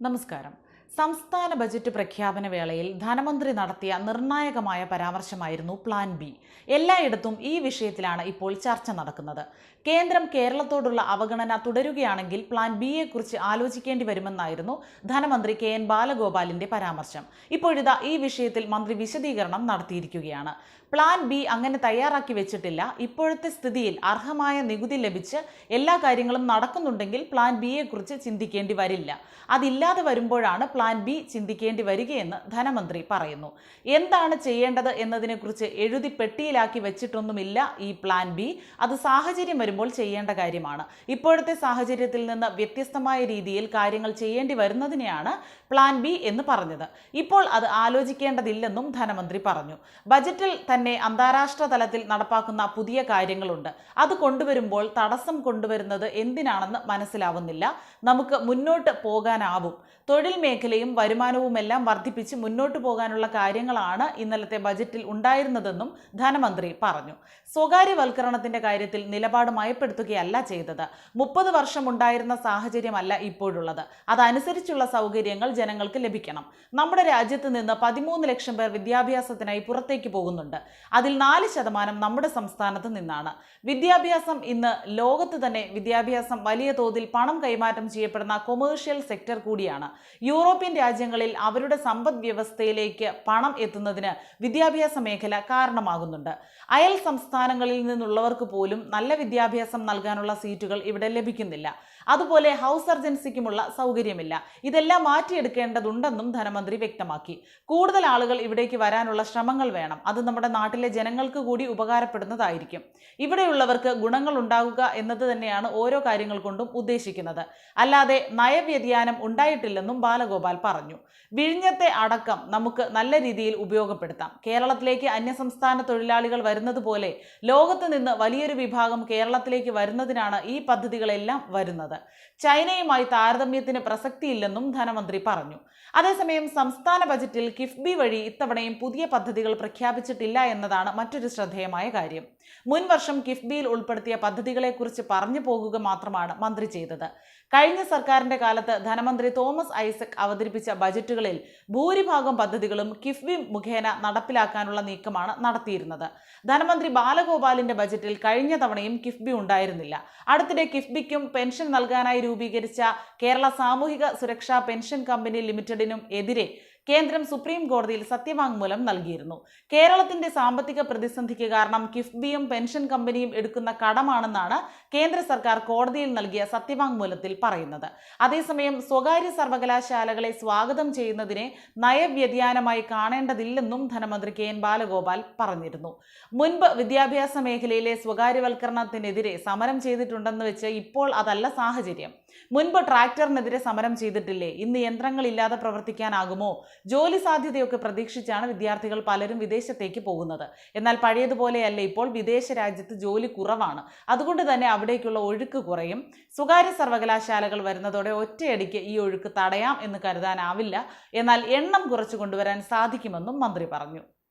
നമസ്കാരം സംസ്ഥാന ബജറ്റ് പ്രഖ്യാപന വേളയിൽ ധനമന്ത്രി നടത്തിയ നിർണായകമായ പരാമർശമായിരുന്നു പ്ലാൻ ബി എല്ലായിടത്തും ഈ വിഷയത്തിലാണ് ഇപ്പോൾ ചർച്ച നടക്കുന്നത്. കേന്ദ്രം കേരളത്തോടുള്ള അവഗണന തുടരുകയാണെങ്കിൽ പ്ലാൻ ബിയെക്കുറിച്ച് ആലോചിക്കേണ്ടി വരുമെന്നായിരുന്നു ധനമന്ത്രി കെ എൻ ബാലഗോപാലിന്റെ പരാമർശം. ഇപ്പോഴിതാ ഈ വിഷയത്തിൽ മന്ത്രി വിശദീകരണം നടത്തിയിരിക്കുകയാണ്. പ്ലാൻ ബി അങ്ങനെ തയ്യാറാക്കി വെച്ചിട്ടില്ല. ഇപ്പോഴത്തെ സ്ഥിതിയിൽ അർഹമായ നികുതി ലഭിച്ച് എല്ലാ കാര്യങ്ങളും നടക്കുന്നുണ്ടെങ്കിൽ പ്ലാൻ ബിയെക്കുറിച്ച് ചിന്തിക്കേണ്ടി വരില്ല. അതില്ലാതെ വരുമ്പോഴാണ് പ്ലാൻ ബി ചിന്തിക്കേണ്ടി വരികയെന്ന് ധനമന്ത്രി പറയുന്നു. എന്താണ് ചെയ്യേണ്ടത് എന്നതിനെക്കുറിച്ച് എഴുതി പെട്ടിയിലാക്കി വെച്ചിട്ടൊന്നുമില്ല ഈ പ്ലാൻ ബി അത് സാഹചര്യം വരുമ്പോൾ ചെയ്യേണ്ട കാര്യമാണ്. ഇപ്പോഴത്തെ സാഹചര്യത്തിൽ നിന്ന് വ്യത്യസ്തമായ രീതിയിൽ കാര്യങ്ങൾ ചെയ്യേണ്ടി വരുന്നതിനെയാണ് പ്ലാൻ ബി എന്ന് പറഞ്ഞത്. ഇപ്പോൾ അത് ആലോചിക്കേണ്ടതില്ലെന്നും ധനമന്ത്രി പറഞ്ഞു. ബജറ്റിൽ തന്നെ അന്താരാഷ്ട്ര തലത്തിൽ നടപ്പാക്കുന്ന പുതിയ കാര്യങ്ങളുണ്ട്. അത് കൊണ്ടുവരുമ്പോൾ തടസ്സം കൊണ്ടുവരുന്നത് എന്തിനാണെന്ന് മനസ്സിലാവുന്നില്ല. നമുക്ക് മുന്നോട്ട് പോകാനാവും. തൊഴിൽ മേഖലയും വരുമാനവുമെല്ലാം വർദ്ധിപ്പിച്ച് മുന്നോട്ടു പോകാനുള്ള കാര്യങ്ങളാണ് ഇന്നലത്തെ ബജറ്റിൽ ഉണ്ടായിരുന്നതെന്നും ധനമന്ത്രി പറഞ്ഞു. സ്വകാര്യവൽക്കരണത്തിന്റെ കാര്യത്തിൽ നിലപാട് മയപ്പെടുത്തുകയല്ല ചെയ്തത്. മുപ്പത് വർഷം ഉണ്ടായിരുന്ന സാഹചര്യമല്ല ഇപ്പോഴുള്ളത്. അതനുസരിച്ചുള്ള സൗകര്യങ്ങൾ ജനങ്ങൾക്ക് ലഭിക്കണം. നമ്മുടെ രാജ്യത്ത് നിന്ന് പതിമൂന്ന് ലക്ഷം പേർ വിദ്യാഭ്യാസത്തിനായി പുറത്തേക്ക് പോകുന്നുണ്ട്. അതിൽ നാല് ശതമാനം നമ്മുടെ സംസ്ഥാനത്ത് നിന്നാണ്. വിദ്യാഭ്യാസം ഇന്ന് ലോകത്ത് തന്നെ വിദ്യാഭ്യാസം വലിയ തോതിൽ പണം കൈമാറ്റം ചെയ്യപ്പെടുന്ന കൊമേഴ്ഷ്യൽ സെക്ടർ കൂടിയാണ്. യൂറോപ്യൻ രാജ്യങ്ങളിൽ അവരുടെ സമ്പദ് വ്യവസ്ഥയിലേക്ക് പണം എത്തുന്നതിന് വിദ്യാഭ്യാസ മേഖല കാരണമാകുന്നുണ്ട്. അയൽ സംസ്ഥാനങ്ങളിൽ നിന്നുള്ളവർക്ക് പോലും നല്ല വിദ്യാഭ്യാസം നൽകാനുള്ള സീറ്റുകൾ ഇവിടെ ലഭിക്കുന്നില്ല. അതുപോലെ ഹൗസ് സർജൻസിക്കുമുള്ള സൗകര്യമില്ല. ഇതെല്ലാം മാറ്റിയെടുക്കേണ്ടതുണ്ടെന്നും ധനമന്ത്രി വ്യക്തമാക്കി. കൂടുതൽ ആളുകൾ ഇവിടേക്ക് വരാനുള്ള ശ്രമങ്ങൾ വേണം. അത് നമ്മുടെ നാട്ടിലെ ജനങ്ങൾക്ക് കൂടി ഉപകാരപ്പെടുന്നതായിരിക്കും. ഇവിടെയുള്ളവർക്ക് ഗുണങ്ങൾ ഉണ്ടാകുക എന്നത് തന്നെയാണ് ഓരോ കാര്യങ്ങൾ കൊണ്ടും ഉദ്ദേശിക്കുന്നത്. അല്ലാതെ നയവ്യതിയാനം ഉണ്ടായിട്ടില്ലെന്നും ബാലഗോപാൽ പറഞ്ഞു. വിഴിഞ്ഞത്തെ അടക്കം നമുക്ക് നല്ല രീതിയിൽ ഉപയോഗപ്പെടുത്താം. കേരളത്തിലേക്ക് അന്യസംസ്ഥാന തൊഴിലാളികൾ വരുന്നത് പോലെ ലോകത്ത് നിന്ന് വലിയൊരു വിഭാഗം കേരളത്തിലേക്ക് വരുന്നതിനാണ് ഈ പദ്ധതികളെല്ലാം വരുന്നത്. ചൈനയുമായി താരതമ്യത്തിന് പ്രസക്തിയില്ലെന്നും ധനമന്ത്രി പറഞ്ഞു. അതേസമയം സംസ്ഥാന ബജറ്റിൽ കിഫ്ബി വഴി ഇത്തവണയും പുതിയ പദ്ധതികൾ പ്രഖ്യാപിച്ചിട്ടില്ല എന്നതാണ് മറ്റൊരു ശ്രദ്ധേയമായ കാര്യം. മുൻ വർഷം കിഫ്ബിയിൽ ഉൾപ്പെടുത്തിയ പദ്ധതികളെക്കുറിച്ച് പറഞ്ഞു പോകുക മാത്രമാണ് മന്ത്രി ചെയ്തത്. കഴിഞ്ഞ സർക്കാരിന്റെ കാലത്ത് ധനമന്ത്രി തോമസ് ഐസക് അവതരിപ്പിച്ച ബജറ്റുകളിൽ ഭൂരിഭാഗം പദ്ധതികളും കിഫ്ബി മുഖേന നടപ്പിലാക്കാനുള്ള നീക്കമാണ് നടത്തിയിരുന്നത്. ധനമന്ത്രി ബാലഗോപാലിന്റെ ബജറ്റിൽ കഴിഞ്ഞ തവണയും കിഫ്ബി ഉണ്ടായിരുന്നില്ല. അടുത്തിടെ കിഫ്ബിക്കും പെൻഷൻ നൽകാനായി രൂപീകരിച്ച കേരള സാമൂഹിക സുരക്ഷാ പെൻഷൻ കമ്പനി ലിമിറ്റഡിനും എതിരെ കേന്ദ്രം സുപ്രീം കോടതിയിൽ സത്യവാങ്മൂലം നൽകിയിരുന്നു. കേരളത്തിന്റെ സാമ്പത്തിക പ്രതിസന്ധിക്ക് കാരണം കിഫ്ബിയും പെൻഷൻ കമ്പനിയും എടുക്കുന്ന കടമാണെന്നാണ് കേന്ദ്ര സർക്കാർ കോടതിയിൽ നൽകിയ സത്യവാങ്മൂലത്തിൽ പറയുന്നത്. അതേസമയം സ്വകാര്യ സർവകലാശാലകളെ സ്വാഗതം ചെയ്യുന്നതിനെ നയവ്യതിയാനമായി കാണേണ്ടതില്ലെന്നും ധനമന്ത്രി കെ. എൻ. ബാലഗോപാൽ പറഞ്ഞിരുന്നു. മുൻപ് വിദ്യാഭ്യാസ മേഖലയിലെ സ്വകാര്യവൽക്കരണത്തിനെതിരെ സമരം ചെയ്തിട്ടുണ്ടെന്ന് വെച്ച് ഇപ്പോൾ അതല്ല സാഹചര്യം. മുൻപ് ട്രാക്ടറിനെതിരെ സമരം ചെയ്തിട്ടില്ലേ? ഇന്ന് യന്ത്രങ്ങളില്ലാതെ പ്രവർത്തിക്കാനാകുമോ? ജോലി സാധ്യതയൊക്കെ പ്രതീക്ഷിച്ചാണ് വിദ്യാർത്ഥികൾ പലരും വിദേശത്തേക്ക് പോകുന്നത്. എന്നാൽ പഴയതുപോലെയല്ല ഇപ്പോൾ വിദേശ രാജ്യത്ത് ജോലി കുറവാണ്. അതുകൊണ്ട് തന്നെ അവിടേക്കുള്ള ഒഴുക്ക് കുറയും. സ്വകാര്യ സർവകലാശാലകൾ വരുന്നതോടെ ഒറ്റയടിക്ക് ഈ ഒഴുക്ക് തടയാം എന്ന് കരുതാനാവില്ല. എന്നാൽ എണ്ണം കുറച്ചു കൊണ്ടുവരാൻ സാധിക്കുമെന്നും മന്ത്രി പറഞ്ഞു.